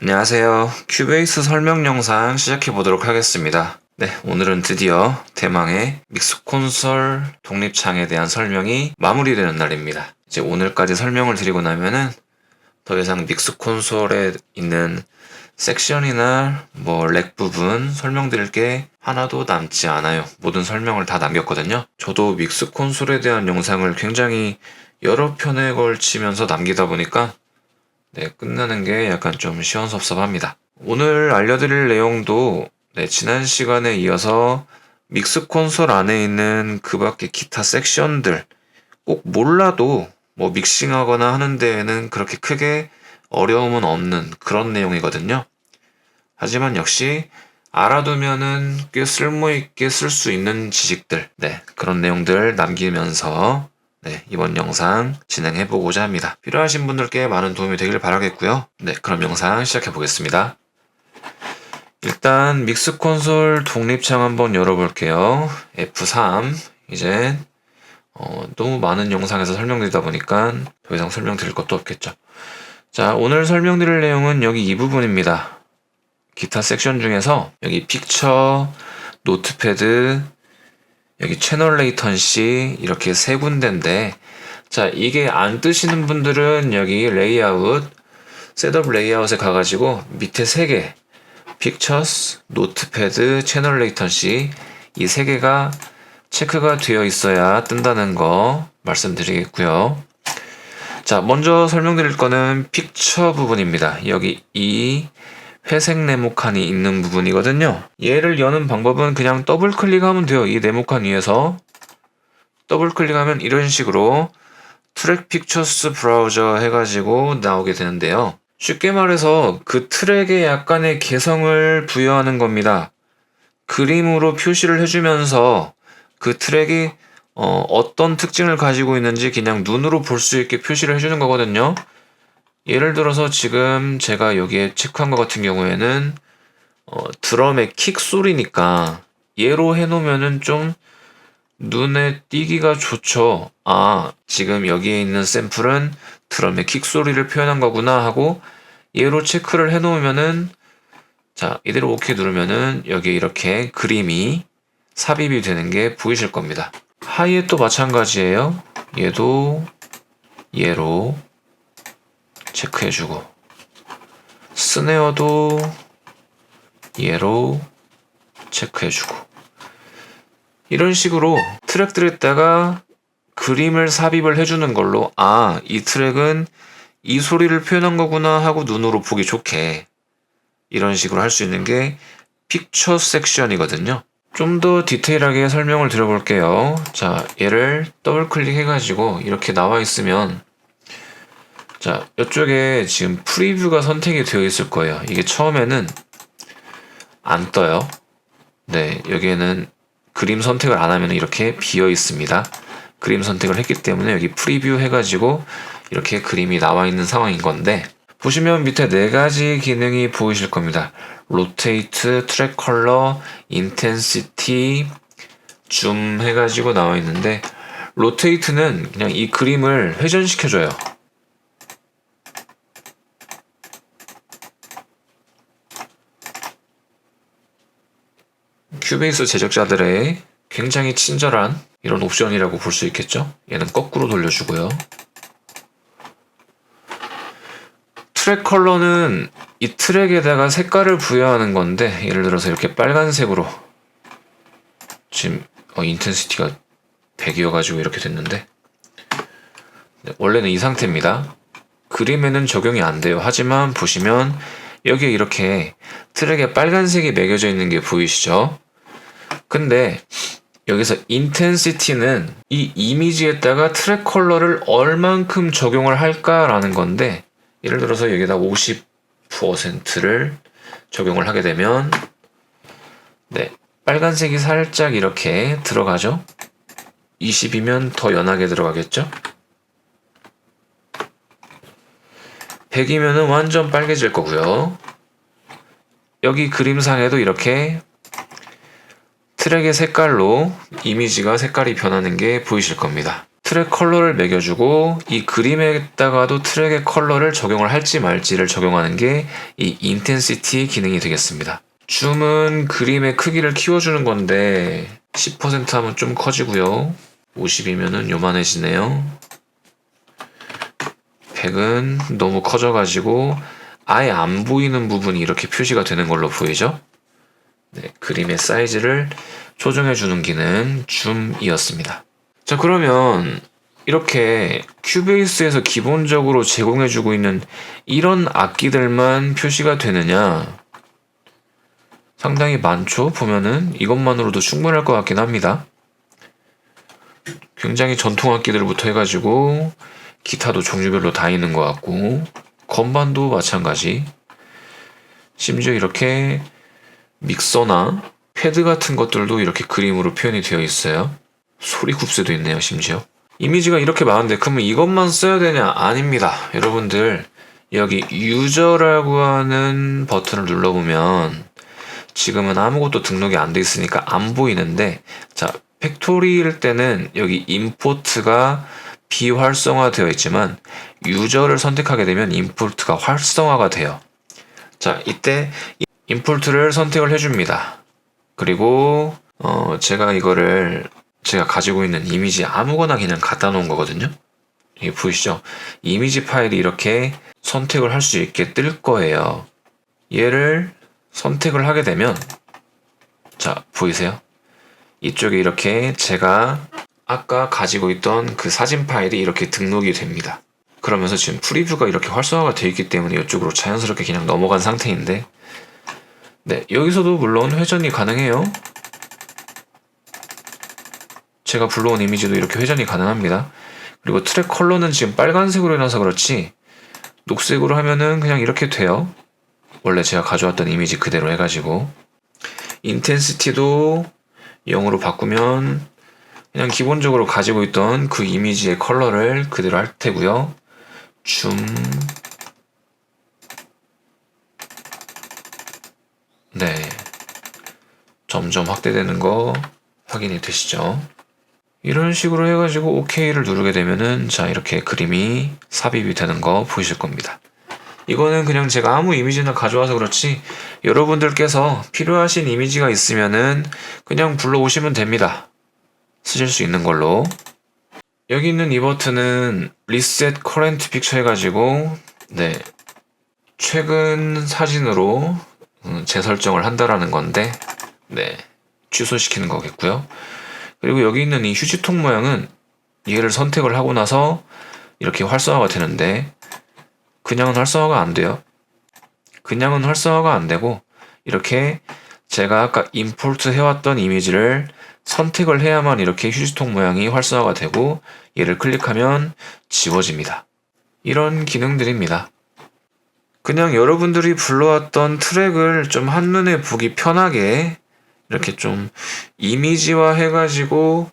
안녕하세요. 큐베이스 설명 영상 시작해 보도록 하겠습니다. 네, 오늘은 드디어 대망의 믹스 콘솔 독립창에 대한 설명이 마무리되는 날입니다. 이제 오늘까지 설명을 드리고 나면은 더 이상 믹스 콘솔에 있는 섹션이나 뭐 렉 부분 설명드릴 게 하나도 남지 않아요. 모든 설명을 다 남겼거든요. 저도 믹스 콘솔에 대한 영상을 굉장히 여러 편에 걸치면서 남기다 보니까 네, 끝나는 게 약간 좀 시원섭섭합니다. 오늘 알려드릴 내용도 네, 지난 시간에 이어서 믹스 콘솔 안에 있는 그 밖의 기타 섹션들 꼭 몰라도 뭐 믹싱하거나 하는 데에는 그렇게 크게 어려움은 없는 그런 내용이거든요. 하지만 역시 알아두면은 꽤 쓸모있게 쓸 수 있는 지식들, 네, 그런 내용들 남기면서 네, 이번 영상 진행해 보고자 합니다. 필요하신 분들께 많은 도움이 되길 바라겠고요. 네, 그럼 영상 시작해 보겠습니다. 일단 믹스 콘솔 독립창 한번 열어볼게요. F3 이제 어, 너무 많은 영상에서 설명드리다 보니까 더 이상 설명드릴 것도 없겠죠. 자, 오늘 설명드릴 내용은 여기 이 부분입니다. 기타 섹션 중에서 여기 픽처, 노트패드, 여기 채널 레이턴시 이렇게 세 군데인데 자 이게 안 뜨시는 분들은 여기 레이아웃 셋업 레이아웃에 가가지고 밑에 세 개 픽처스, 노트패드, 채널 레이턴시 이 세 개가 체크가 되어 있어야 뜬다는 거 말씀드리겠고요. 자 먼저 설명드릴 거는 픽처 부분입니다. 여기 이 회색 네모칸이 있는 부분이거든요. 얘를 여는 방법은 그냥 더블 클릭하면 돼요. 이 네모칸 위에서 더블 클릭하면 이런 식으로 트랙 픽처스 브라우저 해가지고 나오게 되는데요. 쉽게 말해서 그 트랙에 약간의 개성을 부여하는 겁니다. 그림으로 표시를 해주면서 그 트랙이 어, 떤 특징을 가지고 있는지 그냥 눈으로 볼 수 있게 표시를 해주는 거거든요. 예를 들어서 지금 제가 여기에 체크한 것 같은 경우에는 어, 드럼의 킥 소리니까 얘로 해놓으면은 좀 눈에 띄기가 좋죠. 아, 지금 여기에 있는 샘플은 드럼의 킥 소리를 표현한 거구나 하고 얘로 체크를 해놓으면은 자, 이대로 오케이 누르면은 여기 이렇게 그림이 삽입이 되는 게 보이실 겁니다. 하이에 또 마찬가지예요. 얘도 얘로 체크해주고 스네어도 얘로 체크해주고 이런 식으로 트랙들에다가 그림을 삽입을 해주는 걸로 아 이 트랙은 이 소리를 표현한 거구나 하고 눈으로 보기 좋게 이런 식으로 할 수 있는 게 픽처 섹션이거든요. 좀 더 디테일하게 설명을 드려볼게요. 자, 얘를 더블 클릭해가지고 이렇게 나와 있으면 자, 이쪽에 지금 프리뷰가 선택이 되어 있을 거예요. 이게 처음에는 안 떠요. 네, 여기에는 그림 선택을 안 하면 이렇게 비어 있습니다. 그림 선택을 했기 때문에 여기 프리뷰 해가지고 이렇게 그림이 나와 있는 상황인 건데 보시면 밑에 네 가지 기능이 보이실 겁니다. 로테이트, 트랙 컬러, 인텐시티, 줌 해가지고 나와 있는데 로테이트는 그냥 이 그림을 회전시켜줘요. 큐베이스 제작자들의 굉장히 친절한 이런 옵션이라고 볼 수 있겠죠? 얘는 거꾸로 돌려주고요. 트랙 컬러는 이 트랙에다가 색깔을 부여하는 건데 예를 들어서 이렇게 빨간색으로 지금 어, 인텐시티가 100이어가지고 이렇게 됐는데 네, 원래는 이 상태입니다. 그림에는 적용이 안 돼요. 하지만 보시면 여기에 이렇게 트랙에 빨간색이 매겨져 있는 게 보이시죠? 근데 여기서 인텐시티는 이 이미지에다가 트랙 컬러를 얼만큼 적용을 할까라는 건데 예를 들어서 여기다 50%를 적용을 하게 되면 네 빨간색이 살짝 이렇게 들어가죠? 20이면 더 연하게 들어가겠죠? 100이면 완전 빨개질 거고요. 여기 그림상에도 이렇게 트랙의 색깔로 이미지가 색깔이 변하는 게 보이실 겁니다. 트랙 컬러를 매겨주고 이 그림에다가도 트랙의 컬러를 적용을 할지 말지를 적용하는 게 이 인텐시티 기능이 되겠습니다. 줌은 그림의 크기를 키워주는 건데 10% 하면 좀 커지고요. 50이면은 요만해지네요. 100은 너무 커져가지고 아예 안 보이는 부분이 이렇게 표시가 되는 걸로 보이죠? 네, 그림의 사이즈를 조정해주는 기능 줌이었습니다. 자, 그러면 이렇게 큐베이스에서 기본적으로 제공해주고 있는 이런 악기들만 표시가 되느냐? 상당히 많죠? 보면은 이것만으로도 충분할 것 같긴 합니다. 굉장히 전통 악기들부터 해가지고 기타도 종류별로 다 있는 것 같고 건반도 마찬가지. 심지어 이렇게 믹서나 패드 같은 것들도 이렇게 그림으로 표현이 되어 있어요. 소리 굽새도 있네요, 심지어. 이미지가 이렇게 많은데 그러면 이것만 써야 되냐? 아닙니다. 여러분들 여기 유저라고 하는 버튼을 눌러보면 지금은 아무것도 등록이 안 돼 있으니까 안 보이는데 자 팩토리일 때는 여기 임포트가 비활성화 되어 있지만 유저를 선택하게 되면 임포트가 활성화가 돼요. 자 이때 임포트를 선택을 해줍니다. 그리고 어 제가 이거를 제가 가지고 있는 이미지 아무거나 그냥 갖다 놓은 거거든요. 이게 보이시죠? 이미지 파일이 이렇게 선택을 할 수 있게 뜰 거예요. 얘를 선택을 하게 되면 자 보이세요? 이쪽에 이렇게 제가 아까 가지고 있던 그 사진 파일이 이렇게 등록이 됩니다. 그러면서 지금 프리뷰가 이렇게 활성화가 되어 있기 때문에 이쪽으로 자연스럽게 그냥 넘어간 상태인데 네 여기서도 물론 회전이 가능해요. 제가 불러온 이미지도 이렇게 회전이 가능합니다. 그리고 트랙 컬러는 지금 빨간색으로 해놔서 그렇지 녹색으로 하면은 그냥 이렇게 돼요. 원래 제가 가져왔던 이미지 그대로 해가지고 인텐시티도 0으로 바꾸면 그냥 기본적으로 가지고 있던 그 이미지의 컬러를 그대로 할 테고요. 줌 네. 점점 확대되는 거 확인이 되시죠? 이런 식으로 해가지고 OK를 누르게 되면은 자 이렇게 그림이 삽입이 되는 거 보이실 겁니다. 이거는 그냥 제가 아무 이미지나 가져와서 그렇지 여러분들께서 필요하신 이미지가 있으면은 그냥 불러오시면 됩니다. 쓰실 수 있는 걸로. 여기 있는 이 버튼은 리셋 커렌트 픽처 해가지고 네 최근 사진으로 음, 재설정을 한다라는 건데 네 취소시키는 거겠고요. 그리고 여기 있는 이 휴지통 모양은 얘를 선택을 하고 나서 이렇게 활성화가 되는데 그냥은 활성화가 안 돼요. 그냥은 활성화가 안 되고 이렇게 제가 아까 임포트 해왔던 이미지를 선택을 해야만 이렇게 휴지통 모양이 활성화가 되고 얘를 클릭하면 지워집니다. 이런 기능들입니다. 그냥 여러분들이 불러왔던 트랙을 좀 한눈에 보기 편하게 이렇게 좀 이미지화 해가지고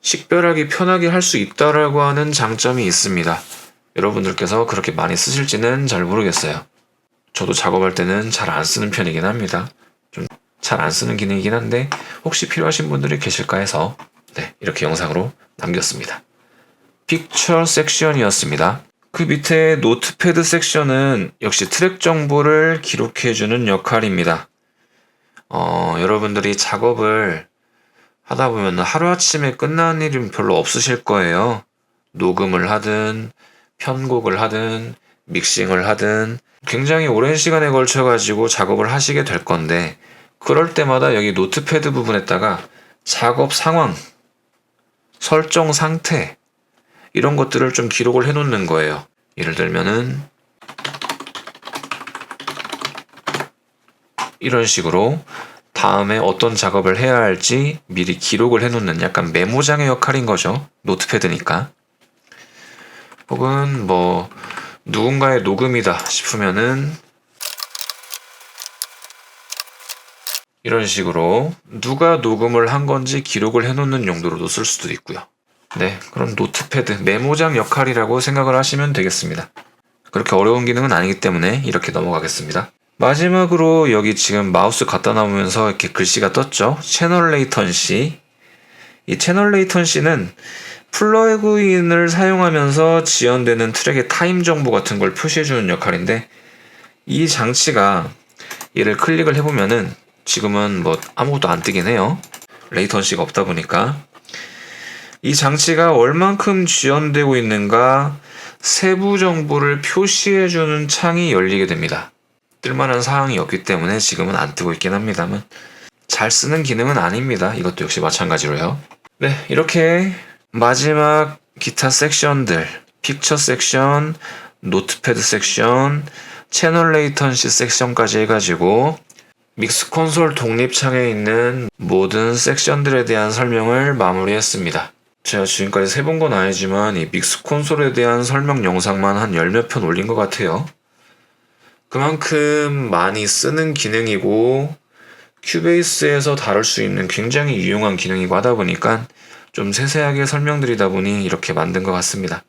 식별하기 편하게 할 수 있다라고 하는 장점이 있습니다. 여러분들께서 그렇게 많이 쓰실지는 잘 모르겠어요. 저도 작업할 때는 잘 안 쓰는 편이긴 합니다. 좀 잘 안 쓰는 기능이긴 한데 혹시 필요하신 분들이 계실까 해서 네, 이렇게 영상으로 남겼습니다. 픽처 섹션이었습니다. 그 밑에 노트패드 섹션은 역시 트랙 정보를 기록해주는 역할입니다. 어, 여러분들이 작업을 하다 보면 하루아침에 끝나는 일은 별로 없으실 거예요. 녹음을 하든, 편곡을 하든, 믹싱을 하든, 굉장히 오랜 시간에 걸쳐가지고 작업을 하시게 될 건데, 그럴 때마다 여기 노트패드 부분에다가 작업 상황, 설정 상태, 이런 것들을 좀 기록을 해 놓는 거예요. 예를 들면은, 이런 식으로 다음에 어떤 작업을 해야 할지 미리 기록을 해놓는 약간 메모장의 역할인 거죠. 노트패드니까. 혹은 뭐 누군가의 녹음이다 싶으면은 이런 식으로 누가 녹음을 한 건지 기록을 해놓는 용도로도 쓸 수도 있고요. 네, 그럼 노트패드 메모장 역할이라고 생각을 하시면 되겠습니다. 그렇게 어려운 기능은 아니기 때문에 이렇게 넘어가겠습니다. 마지막으로 여기 지금 마우스 갖다 놔보면서 이렇게 글씨가 떴죠. 채널 레이턴시. 이 채널 레이턴시는 플러그인을 사용하면서 지연되는 트랙의 타임 정보 같은 걸 표시해주는 역할인데 이 장치가 얘를 클릭을 해보면은 지금은 뭐 아무것도 안 뜨긴 해요. 레이턴시가 없다 보니까 이 장치가 얼만큼 지연되고 있는가 세부 정보를 표시해주는 창이 열리게 됩니다. 뜰만한 사항이 없기 때문에 지금은 안 뜨고 있긴 합니다만 잘 쓰는 기능은 아닙니다. 이것도 역시 마찬가지로요. 네, 이렇게 마지막 기타 섹션들, 픽처 섹션, 노트패드 섹션, 채널 레이턴시 섹션까지 해가지고 믹스 콘솔 독립창에 있는 모든 섹션들에 대한 설명을 마무리했습니다. 제가 지금까지 세본 건 아니지만 이 믹스 콘솔에 대한 설명 영상만 한 열 몇 편 올린 것 같아요. 그만큼 많이 쓰는 기능이고 큐베이스에서 다룰 수 있는 굉장히 유용한 기능이고 하다 보니까 좀 세세하게 설명드리다 보니 이렇게 만든 것 같습니다.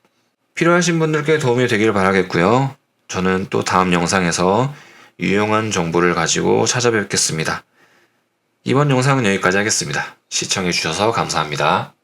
필요하신 분들께 도움이 되길 바라겠고요. 저는 또 다음 영상에서 유용한 정보를 가지고 찾아뵙겠습니다. 이번 영상은 여기까지 하겠습니다. 시청해주셔서 감사합니다.